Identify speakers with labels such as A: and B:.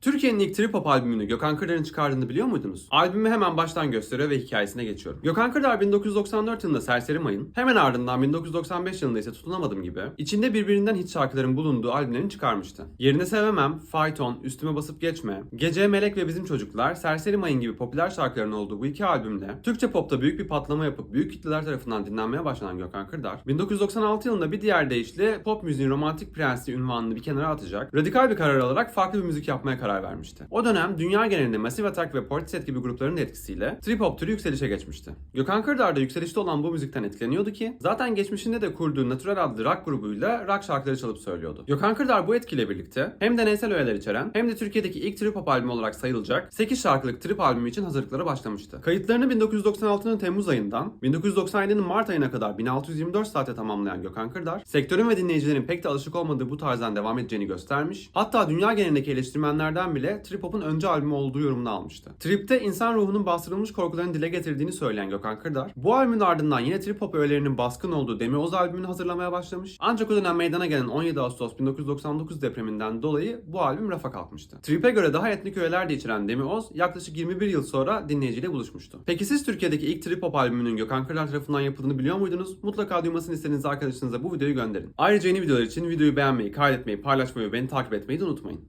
A: Türkiye Türkiye'nin ilk trip hop albümünü Gökhan Kırdar'ın çıkardığını biliyor muydunuz? Albümü hemen baştan gösteriyor ve hikayesine geçiyorum. Gökhan Kırdar 1994 yılında Serseri Mayın, hemen ardından 1995 yılında ise Tutunamadım gibi içinde birbirinden hit şarkıların bulunduğu albümlerini çıkarmıştı. Yerine Sevemem, Fayton, Üstüme Basıp Geçme, Gece Melek ve Bizim Çocuklar, Serseri Mayın gibi popüler şarkıların olduğu bu iki albümle Türkçe popta büyük bir patlama yapıp büyük kitleler tarafından dinlenmeye başlanan Gökhan Kırdar, 1996 yılında bir diğer deyişle pop müziğin romantik prensi ünvanını bir kenara atacak, radikal bir karar alarak farklı bir müzik yapmaya karar vermişti. O dönem dünya genelinde Massive Attack ve Portishead gibi grupların etkisiyle trip hop türü yükselişe geçmişti. Gökhan Kırdar da yükselişte olan bu müzikten etkileniyordu ki zaten geçmişinde de kurduğu Natural adlı rock grubuyla rock şarkıları çalıp söylüyordu. Gökhan Kırdar bu etkiyle birlikte hem deneysel öğeler içeren hem de Türkiye'deki ilk trip hop albümü olarak sayılacak 8 şarkılık trip albümü için hazırlıklara başlamıştı. Kayıtlarını 1996'nın Temmuz ayından 1997'nin Mart ayına kadar 1624 saate tamamlayan Gökhan Kırdar, sektörün ve dinleyicilerin pek de alışık olmadığı bu tarzdan devam edeceğini göstermiş. Hatta dünya genelindeki eleştirmenlerden bile trip hop'un önce albümü olduğu yorumunu almıştı. Trip'te insan ruhunun bastırılmış korkularını dile getirdiğini söyleyen Gökhan Kırdar, bu albümün ardından yine trip hop öğelerinin baskın olduğu Demi Oz albümünü hazırlamaya başlamış. Ancak o dönem meydana gelen 17 Ağustos 1999 depreminden dolayı bu albüm rafa kalkmıştı. Trip'e göre daha etnik öğeler de içeren Demi Oz yaklaşık 21 yıl sonra dinleyiciyle buluşmuştu. Peki siz Türkiye'deki ilk trip hop albümünün Gökhan Kırdar tarafından yapıldığını biliyor muydunuz? Mutlaka duymasını istediğiniz arkadaşınıza bu videoyu gönderin. Ayrıca yeni videolar için videoyu beğenmeyi, kaydetmeyi, paylaşmayı ve beni takip etmeyi de unutmayın.